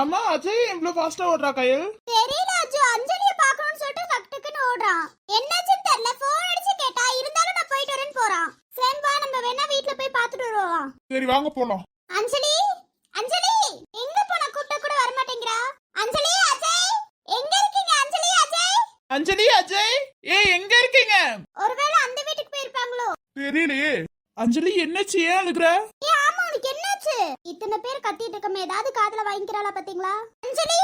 அம்மா அஜய் இவ்வளவு ஃபாஸ்டா ஓடுறா கையல். தெரியல அஜு. அஞ்சலிய பார்க்கணும்னு சொல்லிட்டு டக்குன்னு ஓடுறான். என்னாச்சுன்னு தெரியல. போன் அடிச்சு கேட்டா இருந்தாலும் நான் போயிட்டு வரேன்னு போறான். சரி வா. நம்ம வேணா வீட்ல போய் பார்த்துட்டு வருவோம். சரி வாங்க போலாம். அஞ்சலி அஞ்சலி எங்க போன கூப்பிட்ட கூட வர மாட்டேங்கிறா அஞ்சலி அஜய் எங்க இருக்கீங்க? அஞ்சலி அஜய்? அஞ்சலி அஜய் ஏ எங்க இருக்கீங்க? ஒருவேளை அந்த வீட்டுக்கு போயிருப்பாங்களோ? தெரியலையே. அஞ்சலி என்னச்சு ஏன் அழுகுற ஏ ஆமா உனக்கு என்னாச்சு இத்தனை பேர் கத்திட்டு இருக்கமே ஏதாவது காதுல வாங்கிக்கிறாளா பாத்தீங்களா? அஞ்சலி!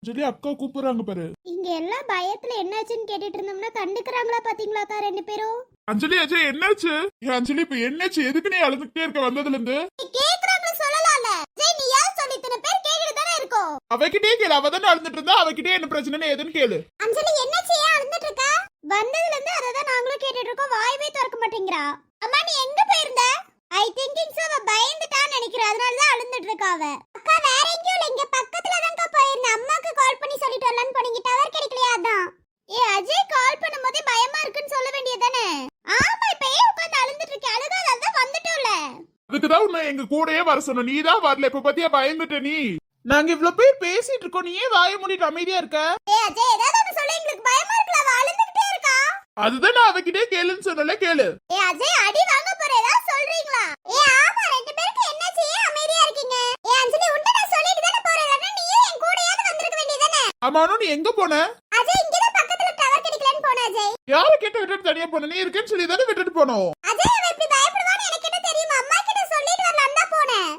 அஞ்சலி அக்கா கூப்பிடுறாங்க பாரு. இங்க எல்லாம் பயத்துல என்னாச்சுன்னு கேட்டுட்டு இருந்தோம்னா கண்டுக்கறாங்களா பாத்தீங்களாக்கா ரெண்டு பேரும்? அஞ்சலி அஜய் என்னாச்சு? அஞ்சலி இப்ப என்னாச்சு? எதுக்கு நீ அழுதுகிட்டே இருக்க வந்ததுல இருந்து நீ கேக்குறாங்கள சொல்லலாம்ல. ஜெய் நீ யார் சொல்லி இத்தனை பேர் கேட்டுட்டு தானே இருக்கோம் அவகிட்டே கேளு. அவ தானே அழுதுட்டு இருந்தா. அவகிட்டே என்ன பிரச்சனைன்னு எதுன்னு கேளு. அஞ்சலி என்னாச்சு? ஏன் அழுந்துட்டு இருக்க? வந்ததுல இருந்து அதை தான் நாங்களும் கேட்டுட்டு இருக்கோம். வாயவே திறக்க மாட்டேங்கிறா. அம்மா நீ எங்க போயிருந்த? ஐ திங்கிங் சோ அவ பயந்துட்டான்னு நினைக்கிறேன். அதனால தான் அழுந்துட்டு இருக்கா அவ அக்கா வேற எங்கேயும் இல்ல. இங்க பக்கத்துல தான்க்கா போயிருந்தேன். அம்மாக்கு கால் பண்ணி சொல்லிட்டு வரலான்னு போனீங்க. டவர் கிடைக்கலையா அதான்? ஏ அஜய் கால் பண்ணும்போதே பயமா இருக்குன்னு சொல்ல வேண்டியதானே ஆமா இப்ப ஏன் உட்கார்ந்து அழுந்துட்டு இருக்க அழுகாத அதான் வந்துட்டோம்ல. அதுக்குதான் உன்னை எங்க கூடயே வர சொன்னோம் நீ தான் வரல. இப்ப பத்தியா பயந்துட்ட நீ? நாங்க இவ்ளோ பேர் பேசிட்டு இருக்கோம். நீ ஏன் வாய மூடிட்டு அமைதியா இருக்க? ஏ அஜய் ஏதாவது ஒண்ணு சொல்ல. எங்களுக்கு பயமா இருக்குல்ல. அவ அழுந்துகிட்டே இருக்கா அதுதான் நான் அவகிட்டே கேளுன்னு சொன்னல கேளு. ஏ அஜய் அடி வாங்க போற ஏதாவது சொல்றீங்களா ஏ ஆமா ரெண்டு பேருக்கு என்னாச்சு ஏன் அமைதியா இருக்கீங்க ஏ அஞ்சலி உன்ட்ட நான் சொல்லிட்டு தானே போறேன் இல்லனா நீயும் என் கூடயாவது வந்திருக்க ஆமானும் நீ எங்க போன? அஜய் இங்க தான் பக்கத்துல டவர் கிடைக்கலன்னு போன அஜய். யார கேட்ட விட்டுட்டு தனியா போன? நீ இருக்கேன்னு சொல்லி தானே விட்டுட்டு போனோம். அஜய் அவ இப்படி பயப்படுவான்னு எனக்கு என்ன தெரியுமா? அம்மா கிட்ட சொல்லிட்டு வரலாம் தான் போனேன்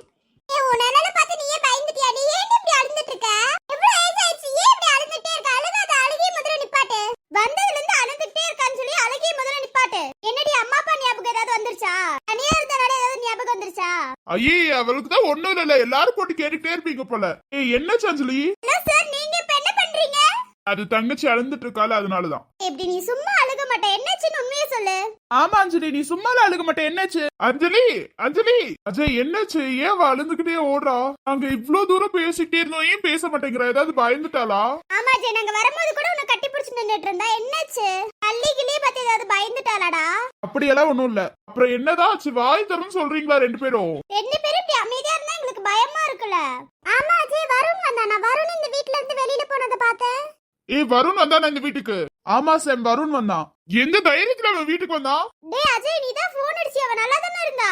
ஏ உன்னால பார்த்து நீயே பயந்துட்டியா? நீ ஏன் இப்படி அழுந்துட்டு இருக்க? எவ்வளவு ஏஜ் ஆயிடுச்சு? ஏன் இப்படி அழுந்துட்டே இருக்க? அழுகாத அழுகி முதல்ல நிப்பாட்டு. வந்ததுல இருந்து அழுந்துட்டே இருக்கான்னு சொல்லி அழுகி முதல்ல நிப்பாட்டு. என்னடி அம்மா அப்பா ஞாபகம் ஏதாவது வந்துருச்சா? தனியா இருந்தனால ஏதாவது ஞாபகம் வந்துருச்சா? ஐயே அவளுக்கு தான் ஒண்ணும் இல்ல எல்லாரும் போட்டு கேட்டுட்டே இருப்பீங்க போல. ஏய் என்ன சஞ்சலி? சார் நீங்க இப்ப என்ன பண்றீங்க அது தங்கச்சி அழுந்துட்டு இருக்கால அதனாலதான். இப்படி நீ சும்மா அழுக மாட்ட என்னாச்சுன்னு உண்மையை சொல்லு. ஆமா அஞ்சலி நீ சும்மால அழுக மாட்டே என்னாச்சு? அஞ்சலி அஞ்சலி. அஜய் என்னாச்சு? ஏன் அழுந்துகிட்டே ஓடுறா? நாங்க இவ்ளோ தூரம் பேசிக்கிட்டே இருந்தோம் ஏன் பேச மாட்டேங்கிறா? ஏதாவது பயந்துட்டாளா? ஆமா ஜெய் நாங்க வரும்போது கூட உன்னை கட்டி பிடிச்சு நின்னுட்டு இருந்தா என்னாச்சு? தள்ளி கிளி பத்தி ஏதாவது பயந்துட்டாளாடா? அப்படியெல்லாம் ஒண்ணும் இல்ல. அப்புறம் என்னதான் ஆச்சு? வாய் தரணும் சொல்றீங்களா ரெண்டு பேரும்? ரெண்டு பேரும் இப்படி அமைதியா இருந்தா எங்களுக்கு பயமா இருக்குல்ல. ஆமா அஜய் வருண் வந்தானா? வருண் இந்த வீட்ல இருந்து வெளியில போனதை பார்த்தேன் ஏய் வருண் வந்தானா இந்த வீட்டுக்கு? ஆமா சாம் வருண் வந்தான். எந்த தைரியத்துல அவன் வீட்டுக்கு வந்தான் டேய் அஜய் நீ தான் போன் அடிச்சு அவ நல்லா தானே இருந்தா?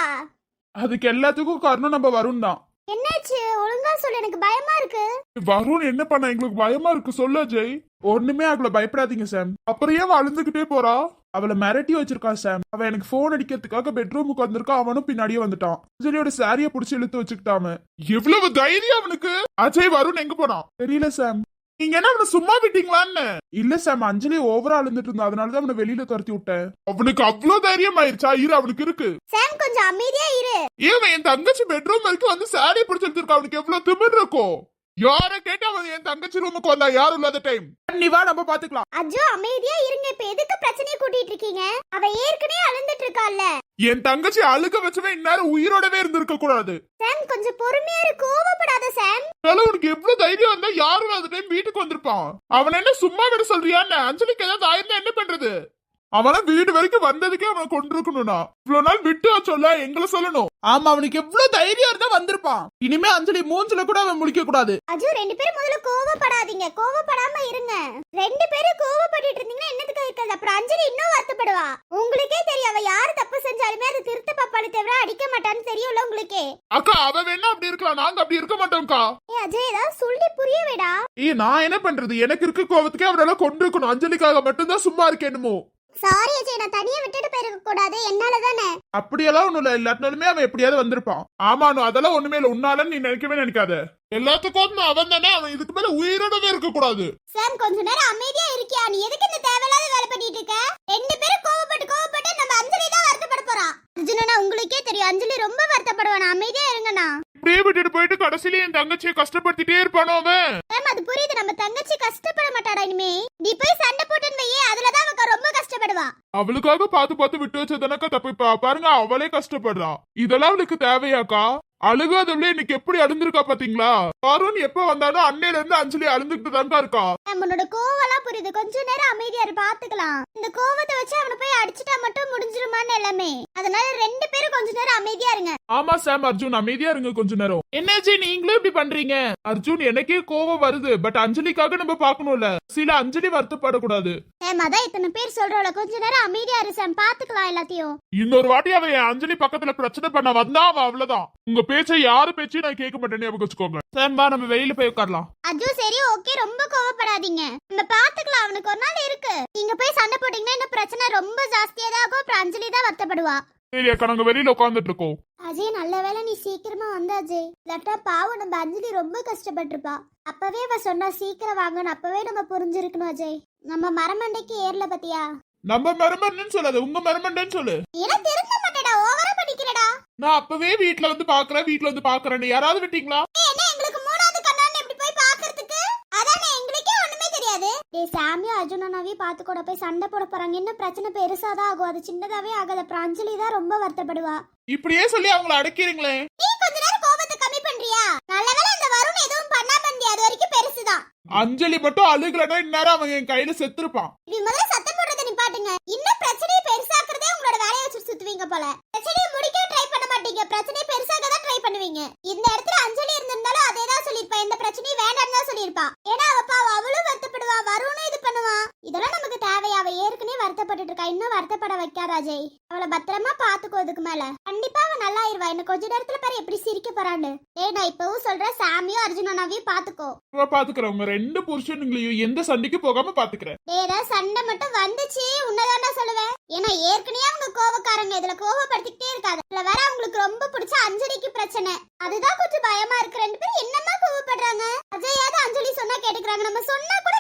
அதுக்கு எல்லாத்துக்கும் காரணம் நம்ம வருண் தான். என்னாச்சு? ஒழுங்கா சொல்லு எனக்கு பயமா இருக்கு. வருண் என்ன பண்ண? எங்களுக்கு பயமா இருக்கு சொல்ல ஜெய் ஒண்ணுமே அவளை பயப்படாதீங்க சாம் அப்புறம் ஏன் அழுந்துகிட்டே போறா? அவளை மிரட்டி வச்சிருக்கா சாம் அவ எனக்கு போன் அடிக்கிறதுக்காக பெட்ரூமுக்கு வந்திருக்கா அவனும் பின்னாடியே வந்துட்டான். அஞ்சலியோட சாரிய புடிச்சு இழுத்து வச்சுக்கிட்டாம எவ்வளவு தைரியம் அவனுக்கு? அஜய் வருண் எங்க போனான்? தெரியல சாம் நீங்க என்ன அவனை சும்மா விட்டீங்களான்னு இல்ல சாம் அஞ்சலி ஓவரா அழுந்துட்டு இருந்தா அதனாலதான் அவனை வெளியில துரத்தி விட்டேன். அவனுக்கு அவ்வளவு தைரியம் ஆயிருச்சா? இரு அவனுக்கு இருக்கு. சாம் கொஞ்சம் அமைதியா இரு. ஏன் என் தங்கச்சி பெட்ரூம் வரைக்கும் வந்து சாரி பிடிச்சு எடுத்திருக்கா அவனுக்கு எவ்வளவு திமிர் இருக்கும்? யார கேட்டு அவன் என் தங்கச்சி ரூமுக்கு வந்தா? யாரும் இல்லாத டைம் நீ வா நம்ம பாத்துக்கலாம். அஜோ அமைதியா இருங்க. இப்ப எதுக்கு பிரச்சனையை கூட்டிட்டு இருக்கீங்க? அவ ஏற்கனவே அழுந்துட்டு இருக்கால்ல என் தங்கச்சி அழுக வச்சவன் இந்நேரம் உயிரோடவே இருந்திருக்க கூடாது. சாம் கொஞ்சம் பொறுமையா இரு. கோவப்படாத சாம். அதனால உனக்கு எவ்வளவு தைரியம் வந்தா யாரும் இல்லாத டைம் வீட்டுக்கு வந்திருப்பான். அவன் என்ன சும்மா விட சொல்றியான்னு? அஞ்சலிக்கு ஏதாவது ஆயிருந்தா என்ன பண்றது? அவன வீடு வரைக்கும் வந்ததுக்கே அவனை கொண்டிருக்கணும்னா இவ்வளவு நாள் விட்டு சொல்ல எங்களை சொல்லணும். ஆமா அவனுக்கு எவ்வளவு தைரியம் இருந்தா வந்திருப்பான். இனிமே அஞ்சலி மூஞ்சில கூட அவன் முடிக்க கூடாது அஜு ரெண்டு பேரும் முதல்ல கோவப்படாதீங்க. கோவப்படாம இருங்க. ரெண்டு பேரும் கோவப்பட்டுட்டு இருந்தீங்கன்னா என்னத்துக்கு இருக்காது? அப்புறம் அஞ்சலி இன்னும் வருத்தப்படுவா. உங்களுக்கே தெரியும் அவ யாரு தப்பு செஞ்சாலுமே அது திருத்த பாப்பாளி தவிர அடிக்க மாட்டான்னு தெரியும்ல உங்களுக்கே. அக்கா அவ வேணா அப்படி இருக்கலாம் நாங்க அப்படி இருக்க மாட்டோம்க்கா. ஏ அஜய் ஏதாவது சொல்லி புரிய விடா. ஏய் நான் என்ன பண்றது? எனக்கு இருக்க கோவத்துக்கே அவனால கொண்டிருக்கணும் அஞ்சலிக்காக மட்டும்தான் சும்மா இருக்கேனுமோ சாரி அஜய் நான் தனியா விட்டுட்டு போயிருக்க கூடாது. என்னால தானே? அப்படியெல்லாம் ஒண்ணும் இல்ல. இல்லாட்டினாலுமே அவன் எப்படியாவது வந்திருப்பான். ஆமானு அதெல்லாம் ஒண்ணுமே இல்ல. உன்னாலன்னு நீ நினைக்கவே நினைக்காத. எல்லாத்துக்கும் அவன் தானே. அவன் இதுக்கு மேல உயிரோடவே இருக்க கூடாது. சாம் கொஞ்ச நேரம் அமைதியா இருக்கியா? நீ எதுக்கு இந்த தேவையில்லாத வேலை பண்ணிட்டு இருக்க? ரெண்டு பேரும் கோவப்பட்டு கோவப்பட்டு நம்ம அஞ்சலி தான் வருத்தப்பட போறான். அர்ஜுனனா உங்களுக்கே தெரியும். அஞ்சலி ரொம்ப வருத்தப்படுவான். அமைதியா இருங்கண்ணா. கடைசியில என் தங்கச்சியை கஷ்டப்படுத்திட்டே இருப்பானோ அவன்? மேம் அது புரியுது. நம்ம தங்கச்சி கஷ்டப்பட மாட்டாடா இனிமே. நீ போய் சண்டை போட்டுன்னு வையே அதுலதான் அவ ரொம்ப கஷ்டப்படுவா. அவளுக்காக பார்த்து பார்த்து விட்டு வச்சதனக்கா தப்பு. பாருங்க அவளே கஷ்டப்படுறா. இதெல்லாம் அவளுக்கு தேவையாக்கா? அழுகாதவளே இன்னைக்கு எப்படி அழுந்திருக்கா பாத்தீங்களா? வருண் எப்ப வந்தாலும் அன்னையில இருந்து அஞ்சலி அழுந்துகிட்டு தான்க்கா இருக்கா? மேம் உன்னோட கோவம்லாம் புரியுது. கொஞ்ச நேரம் அமைதியா இரு பாத்துக்கலாம். இந்த கோவத்தை வச்சு அவனை போய் அடிச்சிட்டா மட்டும் முடிஞ்சிருமான்னு எல்லாமே. அதனால ரெண்டு பேரும் கொஞ்ச நேரம் அமைதியா இருங்க. ஆமா சாம் அர்ஜுன் அமைதியா இருங்க கொஞ்ச நேரம். என்னாச்சு நீங்களும் இப்படி பண்றீங்க? அர்ஜுன் எனக்கே கோவம் வருது. பட் அஞ்சலிக்காக நம்ம பாக்கணும்ல சில அஞ்சலி வருத்தப்படக்கூடாது. மேம் அதான் இத்தனை பேர் சொல்றவள கொஞ்ச நேரம் அமைதியா இரு சாம் பாத்துக்கலாம் எல்லாத்தையும். இன்னொரு வாட்டி அவன் அஞ்சலி பக்கத்துல பிரச்சனை பண்ண வந்தா அவன் அவ்வளவுதான். உங்க பேச்சை யாரு பேச்சையும் நான் கேட்க மாட்டேன்னு ஞாபகம் வச்சுக்கோங்க. சாம் வா நம்ம வெளியில போய் உட்காரலாம். அஜு சரி ஓகே ரொம்ப கோவப்படாதீங்க. நம்ம பாத்துக்கலாம் அவனுக்கு ஒரு நாள் இருக்கு. நீங்க போய் சண்டை போட்டீங்கன்னா இன்னும் பிரச்சனை ரொம்ப ஜாஸ்தியா தான் ஆகும் அப்புறம் அஞ்சலி தான் வருத்தப்படுவா. சரி அக்கா நாங்க வெளியில உட்காந்துட்டு இருக்கோம். அஜய் நல்ல வேளை நீ சீக்கிரமா வந்த அஜய். இல்லாட்டா பாவம் நம்ம அஞ்சலி ரொம்ப கஷ்டப்பட்டிருப்பா. அப்பவே அவ சொன்னா சீக்கிரம் வாங்கன்னு அப்பவே நம்ம புரிஞ்சிருக்கணும் அஜய். நம்ம மரமண்டைக்கு ஏர்ல பத்தியா? நம்ம மருமன்னு சொல்லாத உங்க மருமண்டன்னு சொல்லு. ஏன்னா திருந்த மாட்டேடா ஓவரா நான் அப்பவே வீட்ல வந்து பாக்குறேன் வீட்ல வந்து பாக்குறேன்னு. யாராவது விட்டீங்களா? ஏய், என்ன எங்களுக்கு மூணாவது கண்ணான்னு எப்படி போய் பாக்குறதுக்கு? அதானே எங்களுக்கே ஒண்ணுமே தெரியாது. டேய் சாமியும் அர்ஜுனனாவையும் பார்த்து கூட போய் சண்டை போட போறாங்க. இன்னும் பிரச்சனை? பெருசாதான் ஆகும். அது சின்னதாவே ஆகாது. அப்புறம் அஞ்சலி தான் ரொம்ப வருத்தப்படுவா. இப்படியே சொல்லி அவங்கள அடக்கிறீங்களே நீ கொஞ்ச நேரம் கோபத்தை கம்மி பண்றியா? நல்ல வேளை அந்த வருண் எதுவும் பண்ணாம இருந்தியா அது வரைக்கும் பெருசுதான் அஞ்சலி மட்டும் அழுகலன்னா இந்நேரம் அவன் என் கையில செத்துருப்பான். இப்படி முதல்ல சத்தம் போடுறதை நிப்பாட்டுங்க. இன்னும் பிரச்சனையை பெருசாக்குறதே உங்களோட வேலையை வச்சு சுத்துவீங்க போல. பிரச்சனையை முடிக்க மாட்டீங்க. பிரச்சனை பெருசாக தான் ட்ரை பண்ணுவீங்க. இந்த இடத்துல அஞ்சலி இருந்திருந்தாலும் அதே தான் சொல்லியிருப்பா. இந்த பிரச்சனையும் வேண்டாம்னு தான் சொல்லியிருப்பா. ஏன்னா அவ பாவம் அவளும் வருத்தப்படுவா வருணும் இது பண்ணுவா இதெல்லாம் நமக்கு தேவையா அவ ஏற்கனவே வருத்தப்பட்டுட்டு இருக்கா இன்னும் வருத்தப்பட வைக்காத அஜய்? அவளை பத்திரமா பாத்துக்கோ இதுக்கு மேல. கண்டிப்பா அவ நல்லா ஆயிருவா இன்னும் கொஞ்ச நேரத்துல பாரு எப்படி சிரிக்க போறான்னு. ஏய் நான் இப்பவும் சொல்றேன் சாமியும் அர்ஜுனனாவையும் பாத்துக்கோ பாத்துக்கிறேன் உங்க ரெண்டு புருஷனுங்களையும் எந்த சண்டைக்கு போகாம பாத்துக்கிறேன் ஏதாவது சண்டை மட்டும் வந்துச்சு உன்னதாண்டா சொல்லுவேன். ஏன்னா ஏற்கனவே அவங்க கோவக்காரங்க. இதுல கோவப்படுத்திக்கிட்டே இருக்காது. இதுல வேற அவங்களுக்கு ரொம்ப பிடிச்ச அஞ்சலிக்கு பிரச்சனை. அதுதான் கொஞ்சம் பயமா இருக்கு. ரெண்டு பேரும் என்னமா கோவப்படுறாங்க? அஜயாவது அஞ்சலி சொன்னா கேட்டுக்கிறாங்க. நம்ம சொன்னா கூட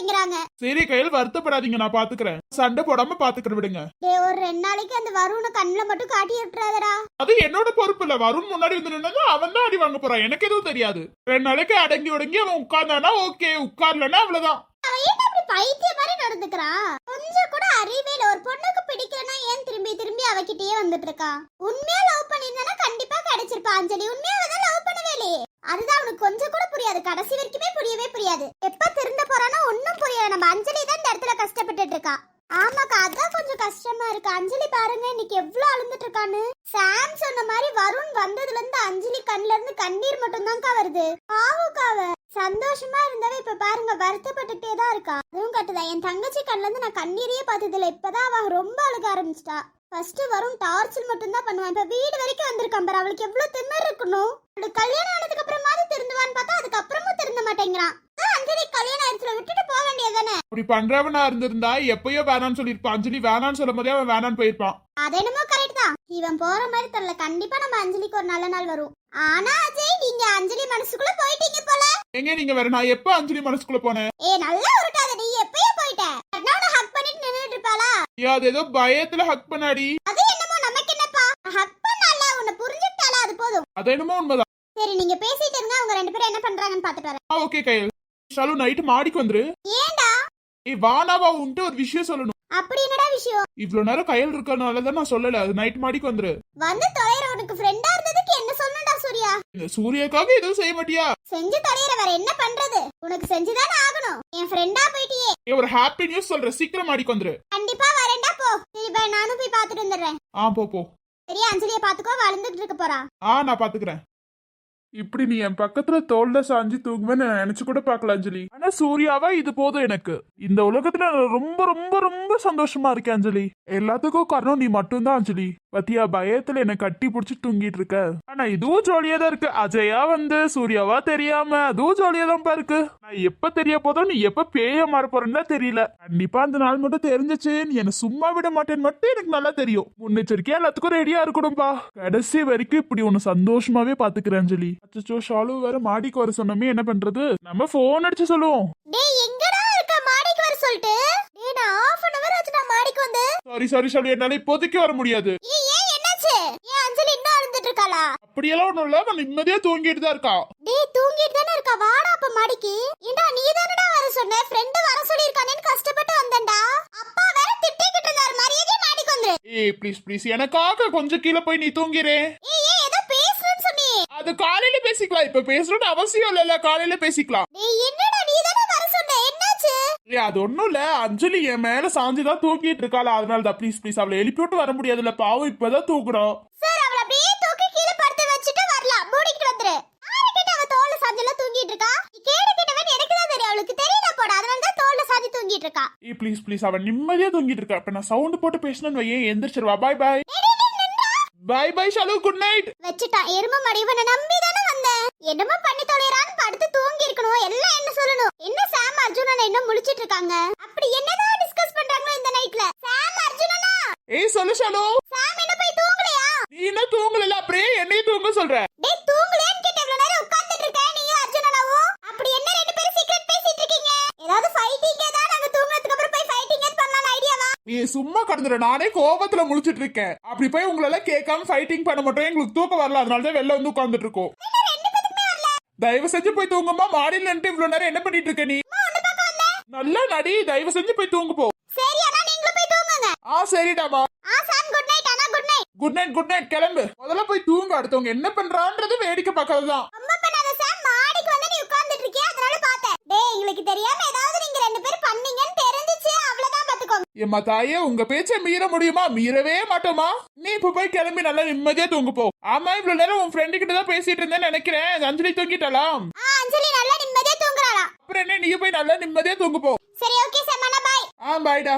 கேட்க மாட்டேங்கிறாங்க சரி கையில் வருத்தப்படாதீங்க நான் பாத்துக்கிறேன். சண்டை போடாம பாத்துக்கிறேன் விடுங்க. டேய் ஒரு ரெண்டு நாளைக்கு அந்த வருண கண்ணுல மட்டும் காட்டி விட்டுறாதடா. அது என்னோட பொறுப்பு இல்ல. வருண் முன்னாடி வந்து நின்னா அவன் தான் அடி வாங்க போறான் எனக்கு எதுவும் தெரியாது. ரெண்டு நாளைக்கு அடங்கி உடங்கி அவன் உட்கார்ந்தானா ஓகே. உட்கார்லன்னா அவ்வளவுதான். அவன் ஏன் இப்படி பைத்திய மாதிரி நடந்துக்கிறான் கொஞ்சம் கூட அறிவே இல்ல. ஒரு பொண்ணுக்கு பிடிக்கலன்னா ஏன் திரும்பி திரும்பி அவகிட்டயே வந்துட்டு இருக்கா? உண்மையா லவ் பண்ணியிருந்தானா கண்டிப்பா கிடைச்சிருப்பா அஞ்சலி. உண்மையா தான் லவ் பண்ணவே இல்லையே. அதுதான் அவனுக்கு கொஞ்சம் கூட புரியாது. கடைசி வரைக்குமே புரியவே புரியாது. எப்ப திருந்த போறானோ ஒன்னும் புரியல. நம்ம அஞ்சலி தான் இந்த இடத்துல கஷ்டப்பட்டுட்டு இருக்கா. ஆமாக்கா அதான் கொஞ்சம் கஷ்டமா இருக்கு. அஞ்சலி பாருங்க இன்னைக்கு எவ்வளவு அழுந்துட்டு இருக்கான்னு. சாம் சொன்ன மாதிரி வருண் வந்ததுல இருந்து அஞ்சலி கண்ல இருந்து கண்ணீர் மட்டும் தான்க்கா வருது. பாவுக்கா சந்தோஷமா இருந்தவ இப்ப பாருங்க வருத்தப்பட்டுட்டே தான் இருக்கா. அதுவும் கட்டுதான் என் தங்கச்சி கண்ல இருந்து நான் கண்ணீரையே பார்த்ததுல இப்பதான் அவ ரொம்ப அழுக ஆரம்பிச்சிட்டா. ஃபர்ஸ்ட் வரும் டார்ச்சல் மட்டும் தான் பண்ணுவான். இப்ப வீடு வரைக்கும் வந்திருக்கான் பாரு. அவளுக்கு எவ்வளவு திமிர் இருக்கணும். அவளுக்கு கல்யாணம் ஆனதுக்கு அப்புறமாவது திருந்துவான்னு பார்த்தா அதுக்கப்புறமும் திருந்த மாட்டேங்கிறான். அஞ்சலி கல்யாணம் ஆயிடுச்சுல விட்டுட்டு போக வேண்டியதுதானே அப்படி பண்றவனா இருந்திருந்தா எப்பயோ வேணாம்னு சொல்லியிருப்பான். அஞ்சலி வேணாம்னு சொல்லும் போதே அவன் வேணான்னு போயிருப்பான். அது என்னமோ கரெக்ட் தான். இவன் போற மாதிரி தெரியல. கண்டிப்பா நம்ம அஞ்சலிக்கு ஒரு நல்ல நாள் வரும். ஆனா அஜய் நீங்க அஞ்சலி மனசுக்குள்ள போயிட்டீங்க போல. எங்க நீங்க வேற? நான் எப்ப அஞ்சலி மனசுக்குள்ள போனேன்? ஏ நல்லா உருட்டாத நீ எப்பயோ போயிட்ட. கர்ணாவோட ஹக் பண்ணிட்டு நின்னுட்டு இருப்பாளா? ஐயா, அது ஏதோ பயத்துல ஹக் பண்ணாடி. அது என்னமோ நமக்கு என்னப்பா? ஹக் பண்ணால உன்னை புரிஞ்சுட்டாளா அது போதும். அது என்னமோ உண்மைதான். சரி நீங்க பேசிட்டு இருங்க. அவங்க ரெண்டு பேரும் என்ன பண்றாங்கன்னு பாத்துட்டு வரேன். ஆ ஓகே கையில். ஷாலு நைட்டு மாடிக்கு வந்துரு. ஏன்டா? ஏய் வானாவா உன்ட்டு ஒரு விஷயம் சொல்லணும். அப்படி என்னடா விஷயம்? இவ்வளவு நேரம் கையில் இருக்கனால தான் நான் சொல்லல. அது நைட் மாடிக்கு வந்துரு. வந்து தொலைற உனக்கு ஃப்ரெண்டா இருந்ததுக்கு என்ன சொல்லணும்டா சூர்யா இந்த சூர்யாக்காக எதுவும் செய்ய மாட்டியா? செஞ்சு தொலைற வேற என்ன பண்றது? உனக்கு செஞ்சுதானே ஆகணும். என் ஃப்ரெண்டா போயிட்டியே. ஏய், ஒரு ஹாப்பி நியூஸ் சொல்றேன். சீக்கிரம் மாடிக்கு வந்துரு. கண்டிப்பா வரேன்டா போ. சரி பை நானும் போய் பாத்துட்டு வந்துடுறேன். ஆ போ போ. பெரிய அஞ்சலியை பாத்துக்கோ வளர்ந்துட்டு இருக்க போறா. ஆ நான் பாத்துக்கிறேன் இப்படி நீ என் பக்கத்துல தோல்ல சாஞ்சு தூங்குவேன்னு நான் நினைச்சு கூட பார்க்கல அஞ்சலி. ஆனா சூர்யாவா? இது போதும் எனக்கு. இந்த உலகத்துல நான் ரொம்ப ரொம்ப ரொம்ப சந்தோஷமா இருக்கேன் அஞ்சலி. எல்லாத்துக்கும் காரணம் நீ மட்டும்தான் அஞ்சலி. பத்தியா பயத்துல என்ன கட்டி பிடிச்சி தூங்கிட்டு இருக்க. ஆனா இதுவும் ஜாலியா தான் இருக்கு. அஜயா வந்து சூர்யாவா தெரியாம அதுவும் ஜாலியா தான் இருக்கு நான் எப்ப தெரிய போதும் நீ எப்ப பேய மாற போறேன்னு தெரியல. கண்டிப்பா அந்த நாள் மட்டும் தெரிஞ்சிச்சு. நீ என்ன சும்மா விட மாட்டேன்னு மட்டும் எனக்கு நல்லா தெரியும். முன்னெச்சரிக்கையா எல்லாத்துக்கும் ரெடியா இருக்கணும்பா. கடைசி வரைக்கும் இப்படி ஒன்னு சந்தோஷமாவே பாத்துக்கிறேன் அஞ்சலி. அச்சோ ஷாலு வேற மாடிக்கு வர சொன்னமே என்ன பண்றது? நம்ம போன் அடிச்சு சொல்லுவோம். டேய் எங்கடா இருக்க? மாடிக்கு வர சொல்லிட்டு. டேய் நான் ஆஃப் நான் மாடிக்கு வந்து? சாரி சாரி ஷாலு என்னால இப்போதைக்கு வர முடியாது. ஏய் ஏன் என்னாச்சு? ஏன் அஞ்சலி இன்னும் அழுந்துட்டு இருக்காளா அப்படியெல்லாம் ஒண்ணும் இல்ல. அவன் நிம்மதியா தூங்கிட்டு தான் இருக்கா. டேய் தூங்கிட்டு தானே இருக்கா? வாடா அப்ப மாடிக்கு. ஏண்டா நீ தானடா வர சொன்ன? ஃப்ரெண்ட் வர சொல்லிருக்கானேன்னு கஷ்டப்பட்டு வந்தேன்டா. அப்பா வேற திட்டிக்கிட்டு இருந்தாரு. மரியாதை மாடிக்கு வந்துரு. ஏய் ப்ளீஸ் ப்ளீஸ் எனக்காக கொஞ்சம் கீழே போய் நீ தூங்கிறே ஏய் ஏய் ஏதோ சொன்னி. அது காலையில பேசிக்கலாம். இப்ப பேசணும்னு அவசியம் இல்லைல்ல. காலையில பேசிக்கலாம். டேய் என்னடா நீ ஏய் அது ஒண்ணும் இல்ல. அஞ்சலி என் மேல சாஞ்சுதான் தூங்கிட்டு இருக்காளா. அதனால தான் ப்ளீஸ் ப்ளீஸ் அவளை எழுப்பி விட்டு வர முடியாதுல்ல. பாவம் இப்பதான் தூக்குறோம் சார் அவள அப்படியே தூக்கி கீழே படுத்து வச்சுட்டு வரலாம். மூடிக்கிட்டு வந்துரு. யாருக்கிட்ட அவ தோல்ல சாஞ்சல தூங்கிட்டு இருக்கா? கேடு கிட்டவன் எனக்கு தான் தெரியும். அவளுக்கு தெரியல போட அதனால தான் தோல்ல சாஞ்சு தூங்கிட்டு இருக்கா. ஏய் ப்ளீஸ் ப்ளீஸ் அவன் நிம்மதியா தூங்கிட்டு இருக்கா. இப்ப நான் சவுண்ட் போட்டு பேசணும்னு வையேன். எந்திரிச்சிருவா. Bye bye bye bye Shalu good night வச்சுட்டான். எரும மாடு இவனை நம்பி தானே வந்தேன். என்னமோ பண்ணி தொலைறான்னு படுத்து தூங்கி இருக்கணும் எல்லாம் என்ன சொல்லணும் என்ன சாம் அர்ஜுனன் இன்னும் முழிச்சிட்டு இருக்காங்க அப்படி என்னதான் டிஸ்கஸ் பண்றாங்களோ இந்த நைட்ல சாம் அர்ஜுனனா சொல்லு ஷாலு சாம் என்ன போய் தூங்கலையா? நீ என்ன தூங்கல அப்படியே என்னையும் தூங்க சொல்ற. டேய் தூங்கலையான்னு கேட்ட இவ்வளவு நேரம் உட்கார்ந்துட்டு இருக்க நீயும் அர்ஜுனனாவும் அப்படி என்ன ரெண்டு பேரும் சீக்ரெட் பேசிட்டு இருக்கீங்க? ஏதாவது ஃபைட்டிங் ஏதாவது நாங்க தூங்குனதுக்கு அப்புறம் போய் ஃபைட்டிங் ஏதாவது பண்ணலாம் ஐடியாவா நீ சும்மா கடந்துற நானே கோபத்துல முழிச்சிட்டு இருக்கேன். அப்படி போய் உங்களெல்லாம் கேட்காம ஃபைட்டிங் பண்ண மாட்டோம் எங்களுக்கு தூக்கம் வரல. அதனால தான் வெளில வந்து உட்கார்ந்துட்டு இருக்கோம். தயவு செஞ்சு போய் தூங்குமா மாடியில நின்னுட்டு இவ்வளவு நேரம் என்ன பண்ணிட்டு இருக்க நீ? நல்லா நடி. தயவு செஞ்சு போய் தூங்கு போ. சரி ஆனா நீங்களும் போய் தூங்குங்க. ஆ சரிடாமா ஆ சாம் குட் நைட் ஆனா குட் நைட் குட் நைட் கிளம்பு. முதல்ல போய் தூங்க அடுத்தவங்க என்ன பண்றான்றது வேடிக்கை பார்க்கறதுதான். அம்மா பண்ணாத சாம் மாடிக்கு வந்து நீ உட்கார்ந்துட்டு இருக்கியா? அதனால பார்த்தேன். டேய் எங்களுக்கு தெரியாம ஏதாவது நீங்க ரெண்டு பேரும் பண்ணீங்கன்னு தெரிஞ்சுச்சு. அவ்வளவுதான் பாத்துக்கோங்க ஏம்மா தாயே உங்க பேச்சை மீற முடியுமா? மீறவே மாட்டோமா நீ இப்ப போய் கிளம்பி நல்லா நிம்மதியா தூங்கு போ. ஆமா இவ்வளவு நேரம் உன் ஃப்ரெண்டு கிட்ட தான் பேசிட்டு இருந்தேன்னு நினைக்கிறேன். அஞ்சலி தூங்கிட்டாலாம் ஆ அஞ்சலி நல்லா நிம்மதியா தூங்குறாளா? அப்புறம் என்ன நீ போய் நல்லா நிம்மதியா தூங்கு போ. சரி ஓகே சாம் அண்ணா பாய் ஆ பாய்டா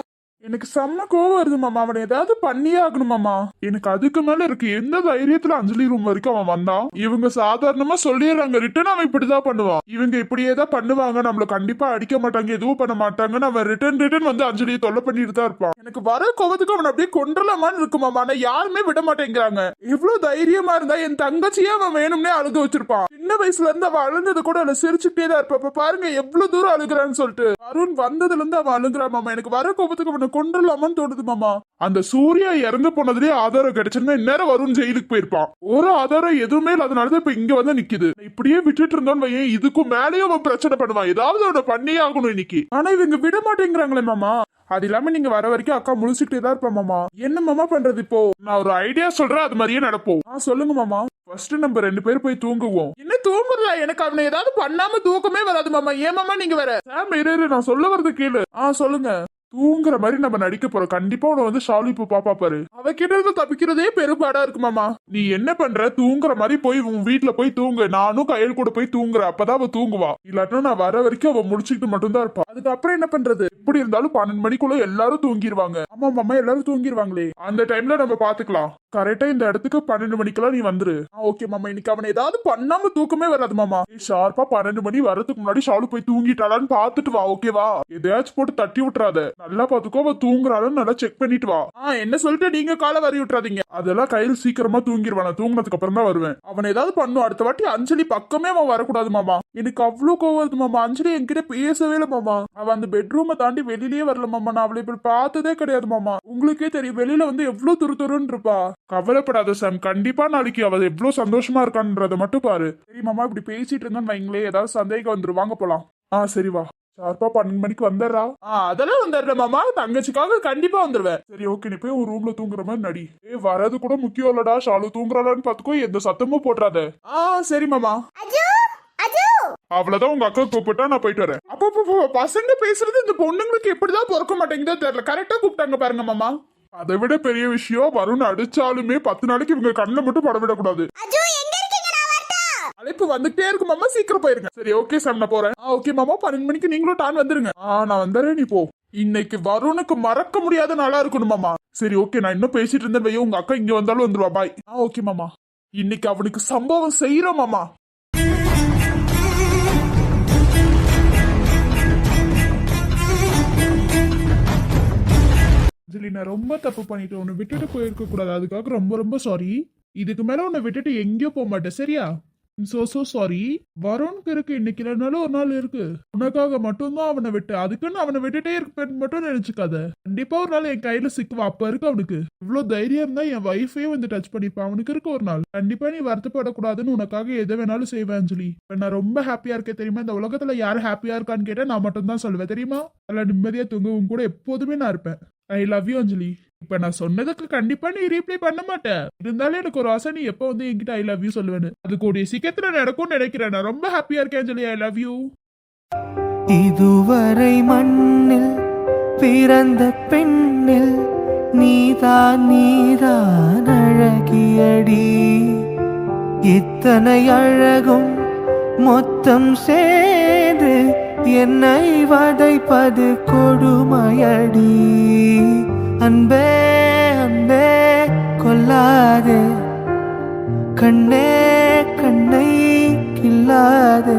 எனக்கு செம்ம கோவம் வருது மாமா. அவனை ஏதாவது பண்ணியே ஆகணும் மாமா. எனக்கு அதுக்கு மேல இருக்கு. எந்த தைரியத்துல அஞ்சலி ரூம் வரைக்கும் அவன் வந்தான்? இவங்க சாதாரணமா சொல்லிடுறாங்க. ரிட்டர்ன் அவன் இப்படிதான் பண்ணுவான். இவங்க இப்படியே தான் பண்ணுவாங்க. நம்மள கண்டிப்பா அடிக்க மாட்டாங்க எதுவும் பண்ண மாட்டாங்கன்னு அவன் ரிட்டர்ன் ரிட்டர்ன் வந்து அஞ்சலியை தொல்லை பண்ணிட்டு தான் இருப்பான். எனக்கு வர கோவத்துக்கு அவன் அப்படியே கொன்றலாமான்னு இருக்கு மாமா. ஆனா யாருமே விட மாட்டேங்கிறாங்க. இவ்வளவு தைரியமா இருந்தா என் தங்கச்சியே அவன் வேணும்னே அழுக வச்சிருப்பான். சின்ன வயசுல இருந்து அவன் அழுந்தது கூட அவளை சிரிச்சுட்டே தான் இருப்பா. பாருங்க எவ்வளவு தூரம் அழுகுறான்னு சொல்லிட்டு. அருண் வந்ததுல இருந்து அவன் அழுகுறான் மாமா. எனக்கு வர கோபத்துக்கு அவனை கொண்டுலாமான்னு தோணுது மாமா. அந்த சூர்யா இறந்து போனதுலயே ஆதாரம் கிடைச்சிருந்தா இந்நேரம் வருண் ஜெயிலுக்கு போயிருப்பான். ஒரு ஆதாரம் எதுவுமே அதனாலதான் இப்ப இங்க வந்து நிக்குது. இப்படியே விட்டுட்டு இருந்தோன்னு வையேன் இதுக்கும் மேலேயும் அவன் பிரச்சனை பண்ணுவான். ஏதாவது அவனை பண்ணியே ஆகணும் இன்னைக்கு. ஆனா இவங்க விட மாட்டேங்கிறாங்களே மாமா. அது இல்லாம நீங்க வர வரைக்கும் அக்கா முழிச்சுட்டே தான் இருப்பா மாமா. என்ன மாமா பண்றது இப்போ? நான் ஒரு ஐடியா சொல்றேன் அது மாதிரியே நடப்போம். ஆ சொல்லுங்க மாமா. ஃபர்ஸ்ட் நம்ம ரெண்டு பேரும் போய் தூங்குவோம். என்ன தூங்குறல எனக்கு அவனை ஏதாவது பண்ணாம தூக்கமே வராது மாமா. ஏன் மாமா நீங்க வேற? சாம் இரு, நான் சொல்ல வரது கேளு. ஆ சொல்லுங்க. தூங்குற மாதிரி நம்ம நடிக்க போறோம். கண்டிப்பா உன வந்து ஷாலு இப்ப பாப்பா பாரு. அவகிட்ட இருந்து தப்பிக்கிறதே பெரும்பாடா இருக்கு மாமா நீ என்ன பண்ற? தூங்குற மாதிரி போய் உன் வீட்டுல போய் தூங்கு. நானும் கையில் கூட போய் தூங்குற அப்பதான் அவ தூங்குவா. இல்லாட்டினா நான் வர வரைக்கும் அவ முடிச்சுக்கிட்டு மட்டும்தான் இருப்பா. அதுக்கப்புறம் என்ன பண்றது? எப்படி இருந்தாலும் பன்னெண்டு மணிக்குள்ள எல்லாரும் தூங்கிடுவாங்க ஆமா மாமா எல்லாரும் தூங்கிடுவாங்களே அந்த டைம்ல நம்ம பாத்துக்கலாம். கரெக்டா இந்த இடத்துக்கு பன்னெண்டு மணிக்கெல்லாம் நீ வந்துரு. ஓகே மாமா. இன்னைக்கு அவனை ஏதாவது பண்ணாம தூக்கமே வராது மாமா. ஷார்ப்பா பன்னெண்டு மணி வரதுக்கு முன்னாடி ஷாலு போய் தூங்கிட்டாளான்னு பாத்துட்டு வா ஓகேவா? எதையாச்சும் போட்டு தட்டி விட்டுறாத. நல்லா பாத்துக்கோ அவ தூங்குறாளுன்னு நல்லா செக் பண்ணிட்டு வா. ஆ என்ன சொல்லிட்டு நீங்க காலை வரி விட்டுறாதீங்க. அதெல்லாம் கையில் சீக்கிரமா தூங்கிடுவான் நான் அப்புறம் தான் வருவேன். அவன் ஏதாவது பண்ணும் அடுத்த வாட்டி அஞ்சலி பக்கமே அவன் வரக்கூடாது மாமா. எனக்கு அவ்வளவு கோவம் வருது மாமா. அஞ்சலி என்கிட்ட பேசவே இல்லை மாமா. அவன் அந்த பெட்ரூமை தாண்டி வெளியிலேயே வரல மாமா. நான் அவளை இப்படி பார்த்ததே கிடையாது மாமா. உங்களுக்கே தெரியும் வெளியில வந்து எவ்வளவு துரு துருன்னு இருப்பா. கவலைப்படாத சாம் கண்டிப்பா நாளைக்கு அவ எவ்வளவு சந்தோஷமா இருக்கான்றத மட்டும் பாரு. சரி மாமா இப்படி பேசிட்டு இருந்தான்னு வைங்களே ஏதாவது சந்தேகம் வந்துருவாங்க போலாம். ஆ சரி வா. ஷார்ப்பா பன்னெண்டு மணிக்கு வந்துடுறா ஆ அதெல்லாம் வந்துடுறேன் மாமா. தங்கச்சிக்காக கண்டிப்பா வந்துருவேன். சரி ஓகே நீ போய் ஒரு ரூம்ல தூங்குற மாதிரி நடி. ஏ வரது கூட முக்கியம் இல்லடா. ஷாலு தூங்குறாளான்னு பாத்துக்கோ எந்த சத்தமும் போட்டுறாத ஆ சரி மாமா. அவ்வளவுதான் உங்க அக்கா கூப்பிட்டா நான் போயிட்டு வரேன். அப்போ பசங்க பேசுறது இந்த பொண்ணுங்களுக்கு எப்படிதான் பொறுக்க மாட்டேங்குதோ தெரியல. கரெக்டா கூப்பிட்டாங்க பாருங்க மாமா. அதை விட பெரிய விஷயம் வருண் அடிச்சாலுமே பத்து நாளைக்கு இவங்க கண்ணில் மட்டும் பட விடக்கூடாது அஜு எங்க இருக்கீங்க நான் வரட்டா அழைப்பு வந்துட்டே இருக்கு மாமா. சீக்கிரம் போயிருங்க. சரி ஓகே சார் நான் போறேன். ஆ ஓகே மாமா. பன்னெண்டு மணிக்கு நீங்களும் டான் வந்துருங்க. ஆ நான் வந்துடுறேன் நீ போ. இன்னைக்கு வருணுக்கு மறக்க முடியாத நாளா இருக்கணும் மாமா. சரி ஓகே நான் இன்னும் பேசிட்டு இருந்தேன் வையோ உங்க அக்கா இங்க வந்தாலும் வந்துருவா. பாய் ஆ ஓகே மாமா. இன்னைக்கு அவனுக்கு சம்பவம் செய்யறோம் மாமா. அஞ்சலி நான் ரொம்ப தப்பு பண்ணிட்டேன். உன்னை விட்டுட்டு போயிருக்க கூடாது. அதுக்காக ரொம்ப ரொம்ப சாரி இதுக்கு மேல உன்னை விட்டுட்டு எங்கேயோ போக மாட்டேன். சரியா? சோ சோ சாரி வருணுக்கு இருக்கு இன்னைக்கு இல்லைனாலும் ஒரு நாள் இருக்கு. உனக்காக மட்டும்தான் அவனை விட்டு அதுக்குன்னு அவனை விட்டுட்டே இருப்பேன் மட்டும் நினைச்சுக்காத. கண்டிப்பா ஒரு நாள் என் கையில சிக்குவா? அப்ப இருக்கு அவனுக்கு. இவ்வளவு தைரியம் இருந்தா என் வைஃபே வந்து டச் பண்ணிப்பான் அவனுக்கு இருக்கு ஒரு நாள். கண்டிப்பா நீ வருத்தப்படக்கூடாதுன்னு உனக்காக எதை வேணாலும் செய்வேன் சொல்லி இப்ப நான் ரொம்ப ஹாப்பியா இருக்கேன் தெரியுமா? இந்த உலகத்துல யாரு ஹாப்பியா இருக்கான்னு கேட்டா நான் மட்டும் தான் சொல்லுவேன். தெரியுமா? நல்லா நிம்மதியா தூங்க உன் கூட எப்போதுமே நான் இருப்பேன். I love you Anjali. இப்ப நான் சொன்னதுக்கு கண்டிப்பா நீ ரீப்ளை பண்ண மாட்டேன் இருந்தாலும் எனக்கு ஒரு ஆசை நீ எப்போ வந்து என்கிட்ட ஐ லவ் யூ சொல்லுவேன்னு. அது கூடிய சீக்கிரத்துல நடக்கும்னு நினைக்கிறேன். நான் ரொம்ப ஹாப்பியா இருக்கேன் சொல்லி ஐ லவ் யூ இதுவரை மண்ணில் பிறந்த பெண்ணில் நீதான் நீதான் அழகியடி. இத்தனை அழகும் மொத்தம் சேர்ந்து என்னை வதைப்பது கொடுமையடி. அன்பே அன்பே கொல்லாதே. கண்ணே கண்ணை கில்லாதே